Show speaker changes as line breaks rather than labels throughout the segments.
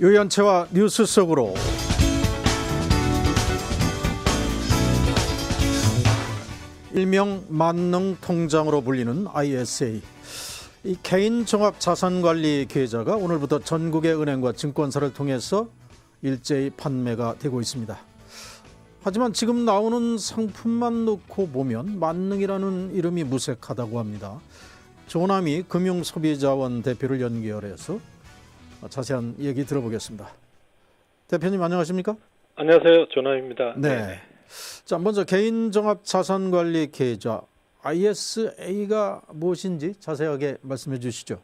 요연체와 뉴스 속으로 일명 만능 통장으로 불리는 ISA 이 개인 종합 자산 관리 계좌가 오늘부터 전국의 은행과 증권사를 통해서 일제히 판매가 되고 있습니다. 하지만 지금 나오는 상품만 놓고 보면 만능이라는 이름이 무색하다고 합니다. 조남이 금융소비자원 대표를 연결해서 자세한 얘기 들어보겠습니다. 대표님 안녕하십니까?
안녕하세요. 조남입니다.
네. 자, 먼저 개인 종합 자산 관리 계좌 ISA가 무엇인지 자세하게 말씀해 주시죠.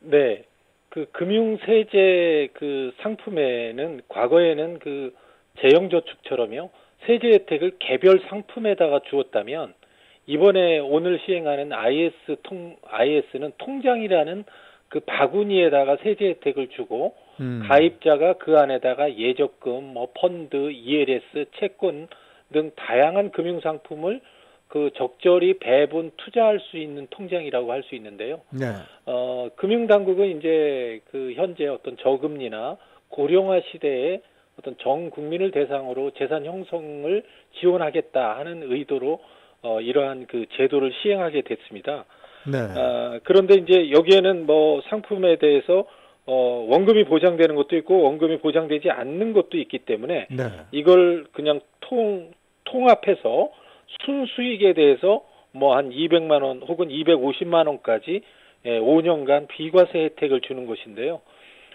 네. 그 금융 세제 그 상품에는 과거에는 그 재형 저축처럼요. 세제 혜택을 개별 상품에다가 주었다면 이번에 오늘 시행하는 IS 통 IS는 통장이라는 그 바구니에다가 세제 혜택을 주고
음.
가입자가 그 안에다가 예적금, 뭐 펀드, ELS, 채권 등 다양한 금융 상품을 그 적절히 배분 투자할 수 있는 통장이라고 할 수 있는데요.
네.
어, 금융 당국은 이제 그 현재 어떤 저금리나 고령화 시대에 어떤 전 국민을 대상으로 재산 형성을 지원하겠다 하는 의도로 어, 이러한 그 제도를 시행하게 됐습니다.
네.
아, 그런데 이제 여기에는 뭐 상품에 대해서 어, 원금이 보장되는 것도 있고 원금이 보장되지 않는 것도 있기 때문에
네.
이걸 그냥 통 통합해서 순수익에 대해서 뭐 한 200만 원 혹은 250만 원까지 예, 5년간 비과세 혜택을 주는 것인데요.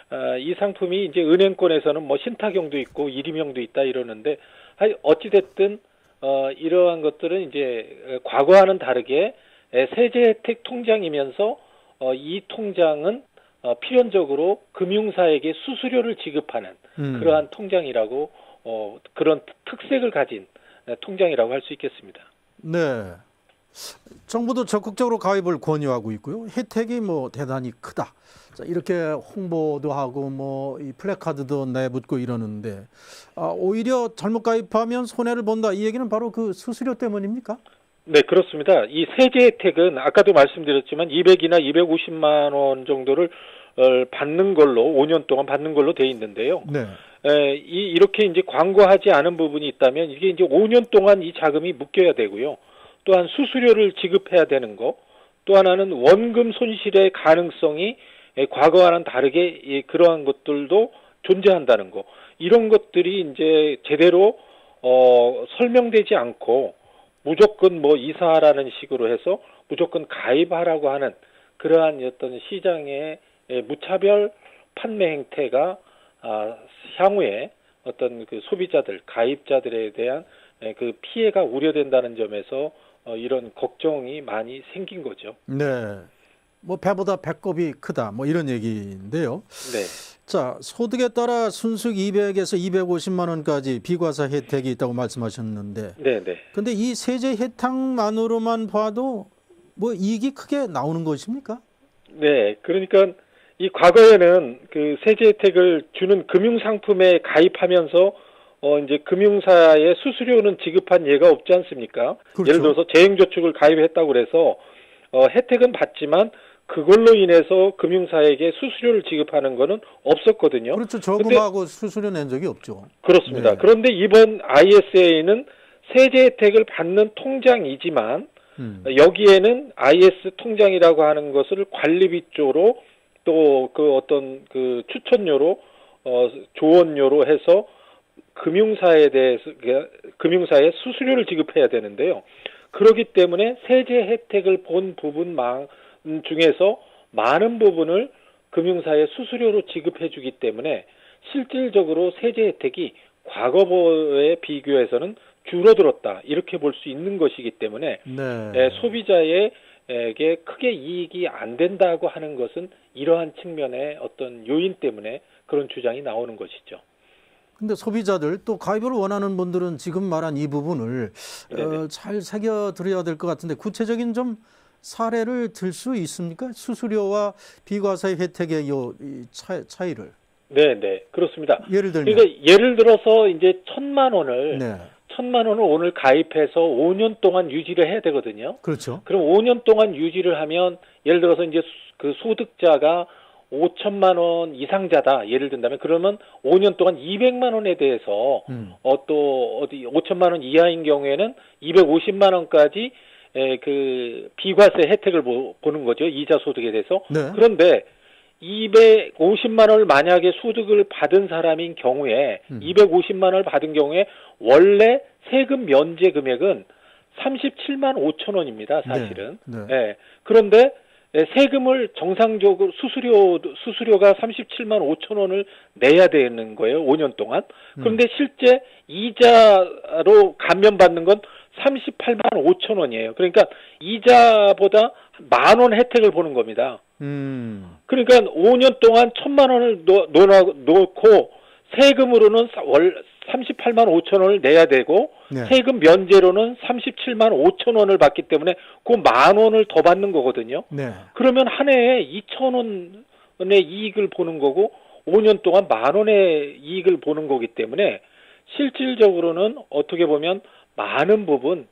아, 이 상품이 이제 은행권에서는 뭐 신탁형도 있고 일임형도 있다 이러는데 하여 어찌 됐든 어, 이러한 것들은 이제 과거와는 다르게 예, 세제 혜택 통장이면서 어, 이 통장은 어, 필연적으로 금융사에게 수수료를 지급하는
음.
그러한 통장이라고 어, 그런 특색을 가진 예, 통장이라고 할 수 있겠습니다.
네. 정부도 적극적으로 가입을 권유하고 있고요. 혜택이 뭐 대단히 크다. 자, 이렇게 홍보도 하고 뭐 이 플래카드도 내붙고 이러는데 아, 오히려 잘못 가입하면 손해를 본다. 이 얘기는 바로 그 수수료 때문입니까?
네, 그렇습니다. 이 세제 혜택은 아까도 말씀드렸지만 200이나 250만 원 정도를 어, 받는 걸로 5년 동안 받는 걸로 돼 있는데요.
네.
에, 이 이렇게 이제 광고하지 않은 부분이 있다면 이게 이제 5년 동안 이 자금이 묶여야 되고요. 또한 수수료를 지급해야 되는 거. 또 하나는 원금 손실의 가능성이 에, 과거와는 다르게 이, 그러한 것들도 존재한다는 거. 이런 것들이 이제 제대로 어, 설명되지 않고 무조건 뭐 이사하라는 식으로 해서 무조건 가입하라고 하는 그러한 어떤 시장의 에, 무차별 판매 행태가 아, 향후에 어떤 그 소비자들, 가입자들에 대한 에, 그 피해가 우려된다는 점에서 어, 이런 걱정이 많이 생긴 거죠.
네. 뭐 배보다 배꼽이 크다. 뭐 이런 얘기인데요.
네.
자, 소득에 따라 순수익 200에서 250만 원까지 비과세 혜택이 있다고 말씀하셨는데
네, 네.
근데 이 세제 혜택만으로만 봐도 뭐 이익이 크게 나오는 것입니까?
네. 그러니까 이 과거에는 그 세제 혜택을 주는 금융 상품에 가입하면서 어 이제 금융사의 수수료는 지급한 예가 없지 않습니까?
그렇죠.
예를 들어서 재행저축을 가입했다고 그래서 어 혜택은 받지만 그걸로 인해서 금융사에게 수수료를 지급하는 거는 없었거든요.
그렇죠. 저금하고 수수료 낸 적이 없죠.
그렇습니다.
네.
그런데 이번 ISA는 세제 혜택을 받는 통장이지만
음.
여기에는 IS 통장이라고 하는 것을 관리비 쪽으로 또 그 어떤 그 추천료로 어 조언료로 해서 금융사에 대해서 금융사에 수수료를 지급해야 되는데요. 그렇기 때문에 세제 혜택을 본 부분만 중에서 많은 부분을 금융사에 수수료로 지급해 주기 때문에 실질적으로 세제 혜택이 과거에 비교해서는 줄어들었다 이렇게 볼 수 있는 것이기 때문에
네.
에, 소비자에게 크게 이익이 안 된다고 하는 것은 이러한 측면의 어떤 요인 때문에 그런 주장이 나오는 것이죠.
근데 소비자들 또 가입을 원하는 분들은 지금 말한 이 부분을. 어, 잘 새겨 드려야 될 것 같은데 구체적인 좀 사례를 들 수 있습니까? 수수료와 비과세 혜택의 요이 차, 차이를
네, 네, 그렇습니다.
예를 들면
그러니까 예를 들어서 이제 천만 원을
네.
천만 원을 오늘 가입해서 5년 동안 유지를 해야 되거든요.
그렇죠.
그럼 5년 동안 유지를 하면 예를 들어서 이제 수- 그 소득자가 5천만 원 이상자다. 예를 든다면 그러면 5년 동안 200만 원에 대해서
음.
어, 또 어디 5천만 원 이하인 경우에는 250만 원까지 에, 그 비과세 혜택을 보, 보는 거죠. 이자 소득에 대해서.
네.
그런데 250만 원을 만약에 소득을 받은 사람인 경우에
음.
250만 원을 받은 경우에 원래 세금 면제 금액은 37만 5천 원입니다. 사실은.
네. 네.
예. 그런데 예, 세금을 정상적으로 수수료 수수료가 37만 5천 원을 내야 되는 거예요. 5년 동안. 그런데 실제 이자로 감면받는 건 38만 5천 원이에요. 그러니까 이자보다 만 원 혜택을 보는 겁니다.
음.
그러니까 5년 동안 천만 원을 놓, 놓고 세금으로는 사- 월 38만 5천 원을 내야 되고
네.
세금 면제로는 37만 5천 원을 받기 때문에 그 만 원을 더 받는 거거든요.
네.
그러면 한 해에 2천 원의 이익을 보는 거고 5년 동안 만 원의 이익을 보는 거기 때문에 실질적으로는 어떻게 보면 많은 부분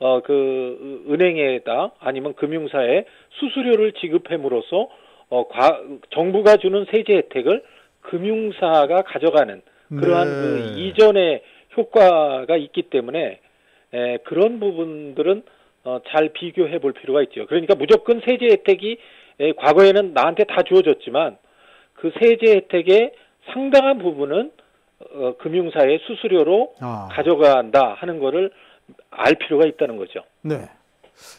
어 그 은행에다 아니면 금융사에 수수료를 지급함으로써 어 과, 정부가 주는 세제 혜택을 금융사가 가져가는 그러한
네.
그 이전의 효과가 있기 때문에 에, 그런 부분들은 어, 잘 비교해 볼 필요가 있죠. 그러니까 무조건 세제 혜택이 에, 과거에는 나한테 다 주어졌지만 그 세제 혜택의 상당한 부분은 어, 금융사의 수수료로
아.
가져간다 하는 거를 알 필요가 있다는 거죠.
네.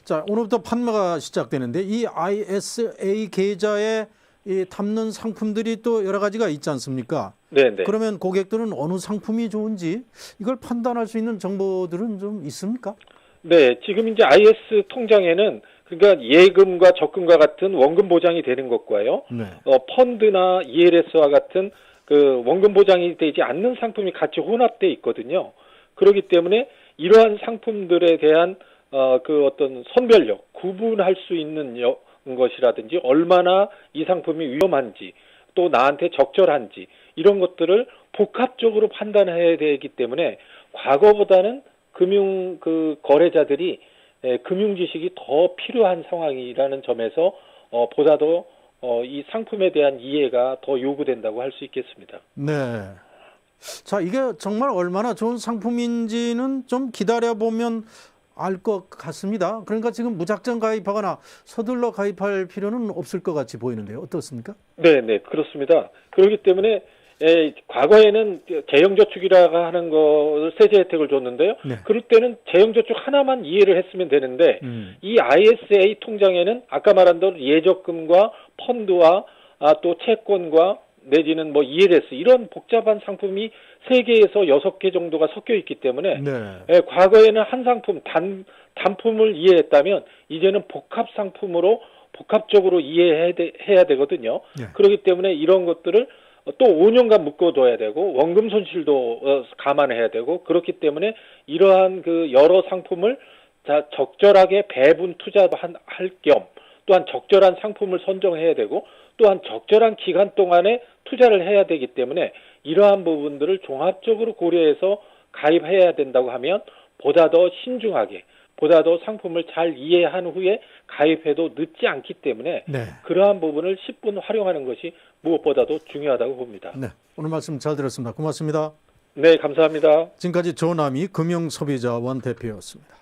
자, 오늘부터 판매가 시작되는데 이 ISA 계좌에 이 담는 상품들이 또 여러 가지가 있지 않습니까?
네, 네.
그러면 고객들은 어느 상품이 좋은지 이걸 판단할 수 있는 정보들은 좀 있습니까?
네, 지금 이제 IS 통장에는 그러니까 예금과 적금과 같은 원금 보장이 되는 것과요.
네.
어, 펀드나 ELS와 같은 그 원금 보장이 되지 않는 상품이 같이 혼합돼 있거든요. 그렇기 때문에 이러한 상품들에 대한 어, 그 어떤 선별력, 구분할 수 있는 여- 것이라든지 얼마나 이 상품이 위험한지 또 나한테 적절한지 이런 것들을 복합적으로 판단해야 되기 때문에 과거보다는 금융 그 거래자들이 에, 금융 지식이 더 필요한 상황이라는 점에서 어, 보다도 어, 이 상품에 대한 이해가 더 요구된다고 할 수 있겠습니다.
네. 자, 이게 정말 얼마나 좋은 상품인지는 좀 기다려 보면 알 것 같습니다. 그러니까 지금 무작정 가입하거나 서둘러 가입할 필요는 없을 것 같이 보이는데요. 어떻습니까?
네, 네, 그렇습니다. 그렇기 때문에 에, 과거에는 재형저축이라고 하는 것을 세제 혜택을 줬는데요.
네.
그럴 때는 재형저축 하나만 이해를 했으면 되는데
음.
이 ISA 통장에는 아까 말한 대로 예적금과 펀드와 아, 또 채권과 내지는 뭐 ELS 이런 복잡한 상품이 세 개에서 여섯 개 정도가 섞여 있기 때문에
네.
예, 과거에는 한 상품 단 단품을 이해했다면 이제는 복합 상품으로 복합적으로 이해해야 해야 되거든요.
네.
그렇기 때문에 이런 것들을 또 5년간 묶어둬야 되고 원금 손실도 어, 감안해야 되고 그렇기 때문에 이러한 그 여러 상품을 자 적절하게 배분 투자도 한- 할겸 또한 적절한 상품을 선정해야 되고 또한 적절한 기간 동안에 투자를 해야 되기 때문에 이러한 부분들을 종합적으로 고려해서 가입해야 된다고 하면 보다 더 신중하게 보다 더 상품을 잘 이해한 후에 가입해도 늦지 않기 때문에
네.
그러한 부분을 10분 활용하는 것이 무엇보다도 중요하다고 봅니다.
네. 오늘 말씀 잘 들었습니다. 고맙습니다.
네, 감사합니다.
지금까지 조남희 금융소비자원 대표였습니다.